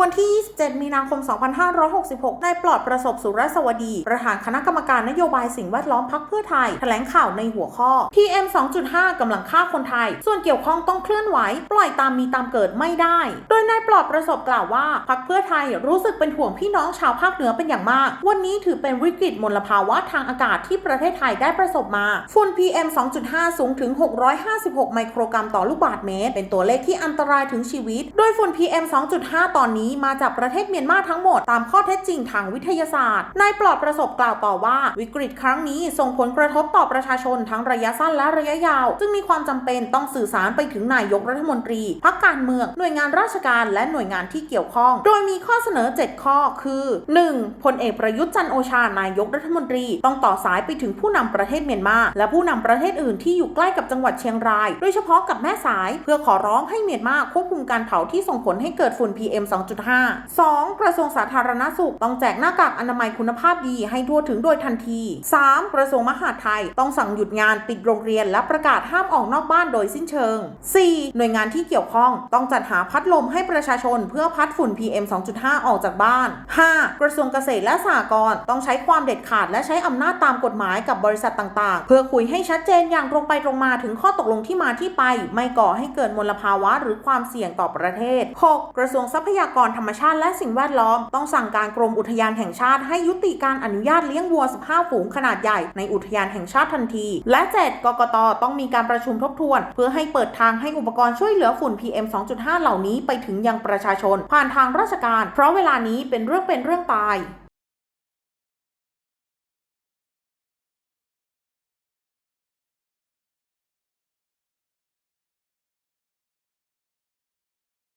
วันที่ 27 มีนาคม 2566 นายปลอดประสบสุรสวดี ประธานคณะกรรมการนโยบายสิ่งแวดล้อมพักเพื่อไทย แถลงข่าวในหัวข้อ PM 2.5 กำลังฆ่าคนไทย ส่วนเกี่ยวข้องต้องเคลื่อนไหว ปล่อยตามมีตามเกิดไม่ได้ โดยนายปลอดประสบกล่าวว่า พักเพื่อไทยรู้สึกเป็นห่วงพี่น้องชาวภาคเหนือเป็นอย่างมาก วันนี้ถือเป็นวิกฤตมลภาวะทางอากาศที่ประเทศไทยได้ประสบมาฝุ่น PM 2.5 สูงถึง 656 ไมโครกรัมต่อลูกบาศก์เมตร เป็นตัวเลขที่อันตรายถึงชีวิต โดยฝุ่น PM 2.5 ตอนนี้มาจากประเทศเมียนมาทั้งหมดตามข้อเท็จจริงทางวิทยาศาสตร์ นายปลอดประสบกล่าวต่อว่าวิกฤตครั้งนี้ส่งผลกระทบต่อประชาชนทั้งระยะสั้นและระยะยาว จึงมีความจำเป็นต้องสื่อสารไปถึงนายกรัฐมนตรีพักการเมือง หน่วยงานราชการและหน่วยงานที่เกี่ยวข้อง โดยมีข้อเสนอ 7 ข้อคือ 1. พลเอกประยุทธ์จันโอชานายกรัฐมนตรี ต้องต่อสายไปถึงผู้นำประเทศเมียนมา และผู้นำประเทศอื่นที่อยู่ใกล้กับจังหวัดเชียงราย โดยเฉพาะกับแม่สาย เพื่อขอร้องให้เมียนมาควบคุมการเผาที่ส่งผลให้เกิดฝุ่น PM 2.5 2. กระทรวงสาธารณสุขต้องแจกหน้ากากอนามัยคุณภาพดีให้ทั่วถึงโดยทันที 3. กระทรวงมหาดไทยต้องสั่งหยุดงานปิดโรงเรียน และประกาศห้ามออกนอกบ้านโดยสิ้นเชิง 4. หน่วยงานที่เกี่ยวข้องต้องจัดหาพัดลมให้ประชาชนเพื่อพัดฝุ่น PM 2.5 ออกจากบ้าน 5. กระทรวงเกษตรและสหกรณ์ต้องใช้ความเด็ดขาดและใช้อำนาจตามกฎหมายกับบริษัทต่างๆ เพื่อคุยให้ชัดเจนอย่างตรงไปตรงมาถึงข้อตกลงที่มาที่ไป ไม่ก่อให้เกิดมลภาวะหรือความเสี่ยงต่อประเทศ 6. กระทรวงทรัพยาากรธรรมชาติและสิ่งแวดล้อม ต้องสั่งการกรมอุทยานแห่งชาติให้ยุติการอนุญาตเลี้ยงวัว 15 ฝูงขนาดใหญ่ในอุทยานแห่งชาติทันที และ 7. กกต ต้องมีการประชุมทบทวน เพื่อให้เปิดทางให้อุปกรณ์ช่วยเหลือฝุ่น PM 2.5 เหล่านี้ไปถึงยังประชาชน ผ่านทางราชการ เพราะเวลานี้เป็นเรื่องเป็นเรื่องตาย